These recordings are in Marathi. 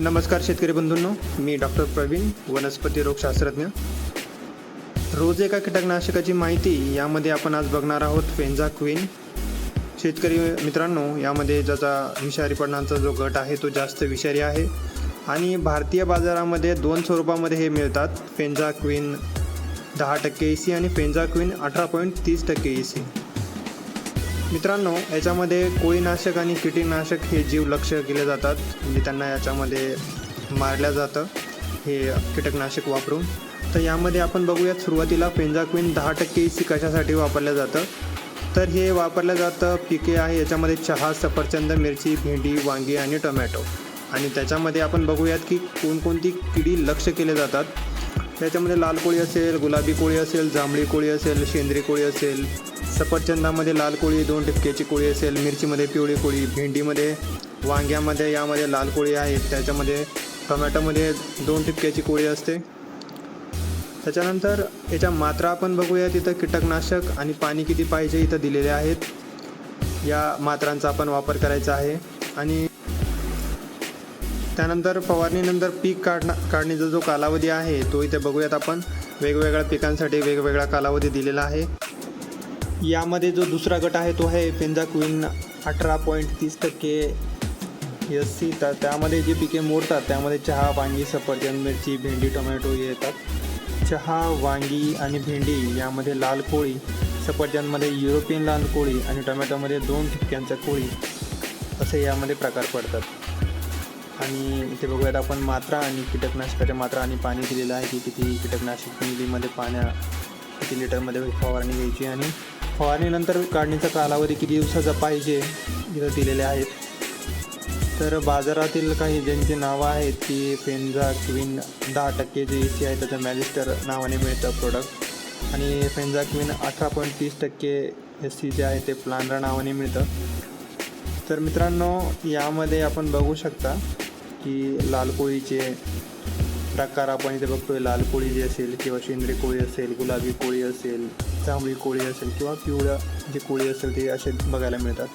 नमस्कार शेतकरी बंधूंनो मी डॉक्टर प्रवीण वनस्पती रोगशास्त्रज्ञ रोज एका कीटकनाशकाची माहिती यामध्ये आपण आज बघणार आहोत फेंझा क्वीन. शेतकरी मित्रांनो यामध्ये ज्याचा विषारीपणांचा जो गट आहे तो जास्त विषारी आहे. आणि भारतीय बाजारामध्ये दोन स्वरूपामध्ये हे मिळतात फेंझा क्वीन दहा टक्के ए सी आणि फेंझा क्वीन अठरा पॉईंट तीस टक्के ए सी मित्रांनो याच्यामध्ये कोळीनाशक आणि कीटकनाशक हे जीव लक्ष केले जातात. म्हणजे त्यांना याच्यामध्ये मारल्या जातं हे कीटकनाशक वापरून. तर यामध्ये आपण बघूयात सुरुवातीला पेंजाक्विन दहा टक्के सी कशासाठी वापरलं जातं? तर हे वापरलं जातं पिके आहे याच्यामध्ये चहा सफरचंद मिरची भेंडी वांगी आणि टोमॅटो. आणि त्याच्यामध्ये आपण बघूयात की कोणकोणती किडी लक्ष केले जातात. त्याच्यामध्ये लाल कोळी असेल गुलाबी कोळी असेल जांभळी कोळी असेल शेंद्री कोळी असेल सफरचंदामध्ये लाल कोळी दोन टिपक्याची कोळी असेल मिरचीमध्ये पिवळी कोळी भेंडीमध्ये वांग्यामध्ये यामध्ये लाल कोळी आहेत त्याच्यामध्ये टोमॅटोमध्ये दोन टिपक्याची कोळी असते. त्याच्यानंतर याच्या मात्रा आपण बघूया. तिथं कीटकनाशक आणि पाणी किती पाहिजे इथं दिलेले आहेत. या मात्रांचा आपण वापर करायचा आहे. आणि त्यानंतर फवारणीनंतर पीक काढणं काढणीचा जो कालावधी आहे तो इथे बघूयात आपण. वेगवेगळ्या पिकांसाठी वेगवेगळा कालावधी दिलेला आहे. यामध्ये जो दुसरा गट आहे तो आहे पेंजा क्वीन अठरा पॉईंट तीस टक्के एस सी तर त्यामध्ये जी पिके मोडतात त्यामध्ये चहा वांगी सफरचंद मिरची भेंडी टोमॅटो हे येतात. चहा वांगी आणि भेंडी यामध्ये लाल कोळी सफरचंदमध्ये युरोपियन लाल कोळी आणि टोमॅटोमध्ये दोन ठिपक्यांच्या कोळी असे यामध्ये प्रकार पडतात. आणि इथे बघूयात आपण मात्रा आणि कीटकनाशकाच्या मात्रा आणि पाणी दिलेलं आहे. की किती कीटकनाशक मिलीमध्ये पाण्या किती लिटरमध्ये फवारणी घ्यायची आणि फवारणीनंतर काढणीचा कालावधी किती दिवसाचा पाहिजे? इथं दिलेले आहेत. तर बाजारातील काही ज्यांची नावं आहेत ती फेंजा क्वीन दहा टक्के जे ए सी आहे त्याचं मॅजिस्टर नावाने मिळतं प्रोडक्ट आणि फेंजा क्वीन अठरा पॉईंट तीस टक्के एस सी जे आहे ते प्लानरा नावाने मिळतं. तर मित्रांनो यामध्ये आपण बघू शकता की लाल कोळीचे प्रकार आपण इथे बघतोय लाल कोळी जी असेल किंवा शेंद्री कोळी असेल गुलाबी कोळी असेल जांभळी कोळी असेल किंवा पिवळ्या जी कोळी असेल ते असे बघायला मिळतात.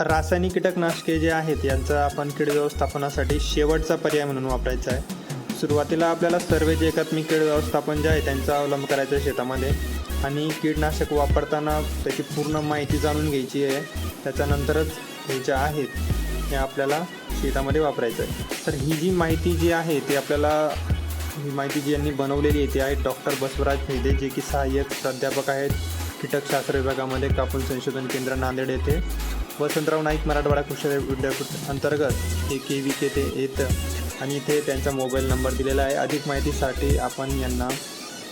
रासायनिक कीटकनाशके जे आहेत यांचा आपण कीड व्यवस्थापनासाठी शेवटचा पर्याय म्हणून वापरायचा आहे. सुरुवातीला आपल्याला सर्व जे एकात्मिक कीड व्यवस्थापन जे आहे त्यांचा अवलंब करायचा आहे शेतामध्ये. आणि कीटनाशक वापरताना त्याची पूर्ण माहिती जाणून घ्यायची आहे. त्याच्यानंतरच हे जे आहेत हे आपल्याला शेतामध्ये वापरायचं आहे. तर ही जी माहिती जी आहे ती आपल्याला ही माहिती जी यांनी बनवलेली आहे ती आहे डॉक्टर बसवराज भेदे जे की सहाय्यक प्राध्यापक आहेत कीटकशास्त्र विभागामध्ये कापून संशोधन केंद्र नांदेड येथे. वसंतराव नाईक मराठवाडा कृषी विद्यापीठ अंतर्गत हे के व्ही के ते येतं आणि इथे त्यांचा मोबाईल नंबर दिलेला आहे. अधिक माहितीसाठी आपण यांना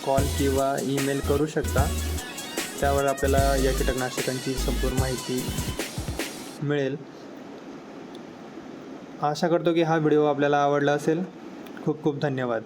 कॉल किंवा ईमेल करू शकता. त्यावर आपल्याला या कीटकनाशकांची संपूर्ण माहिती मिळेल. आशा करतो की हा व्हिडिओ आपल्याला आवडला असेल. खूप खूप धन्यवाद.